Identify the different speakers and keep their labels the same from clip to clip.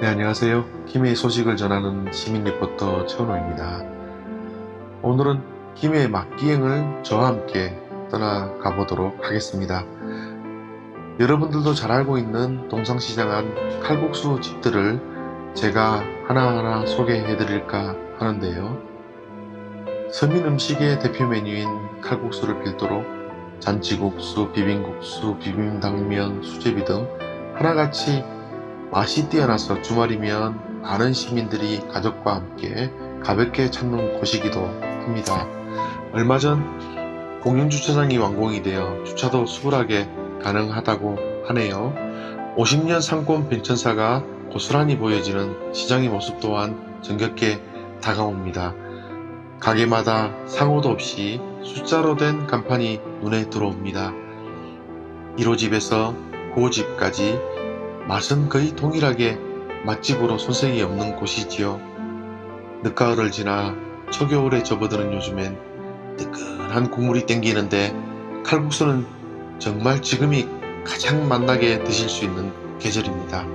Speaker 1: 네, 안녕하세요. 김해의 소식을 전하는 시민 리포터 최원호입니다. 오늘은 김해의 막기행을 저와 함께 떠나가 보도록 하겠습니다. 여러분들도 잘 알고 있는 동상시장 안 칼국수 집들을 제가 하나하나 소개해 드릴까 하는데요. 서민 음식의 대표 메뉴인 칼국수를 필두로 잔치국수, 비빔국수, 비빔당면, 수제비 등 하나같이 맛이 뛰어나서 주말이면 많은 시민들이 가족과 함께 가볍게 찾는 곳이기도 합니다. 얼마 전 공영 주차장이 완공이 되어 주차도 수월하게 가능하다고 하네요. 50년 상권 변천사가 고스란히 보여지는 시장의 모습 또한 정겹게 다가옵니다. 가게마다 상호도 없이 숫자로 된 간판이 눈에 들어옵니다. 1호집에서 9호집까지 맛은 거의 동일하게 맛집으로 손색이 없는 곳이지요. 늦가을을 지나 초겨울에 접어드는 요즘엔 뜨끈한 국물이 땡기는데 칼국수는 정말 지금이 가장 맛나게 드실 수 있는 계절입니다.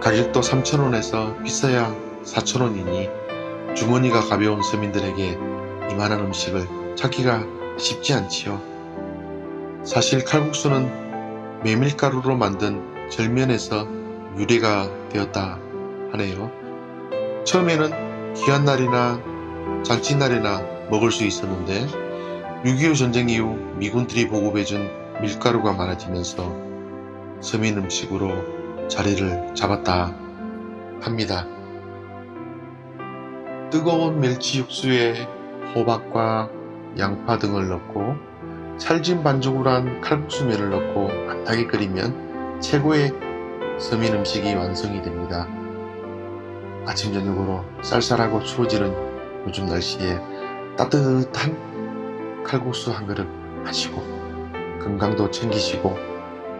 Speaker 1: 가격도 3,000원에서 비싸야 4,000원이니 주머니가 가벼운 서민들에게 이만한 음식을 찾기가 쉽지 않지요. 사실 칼국수는 메밀가루로 만든 절면에서 유래가 되었다 하네요. 처음에는 귀한 날이나 잔치날이나 먹을 수 있었는데 6.25 전쟁 이후 미군들이 보급해준 밀가루가 많아지면서 서민 음식으로 자리를 잡았다 합니다. 뜨거운 멸치 육수에 호박과 양파 등을 넣고 찰진 반죽으로 한 칼국수면을 넣고 안하게 끓이면 최고의 서민 음식이 완성이 됩니다. 아침 저녁으로 쌀쌀하고 추워지는 요즘 날씨에 따뜻한 칼국수 한 그릇 하시고 건강도 챙기시고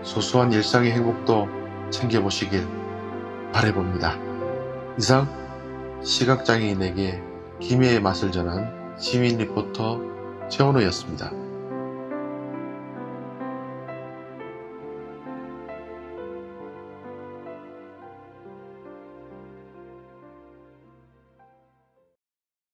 Speaker 1: 소소한 일상의 행복도 챙겨보시길 바래봅니다. 이상 시각장애인에게 김해의 맛을 전한 시민 리포터 최원호였습니다.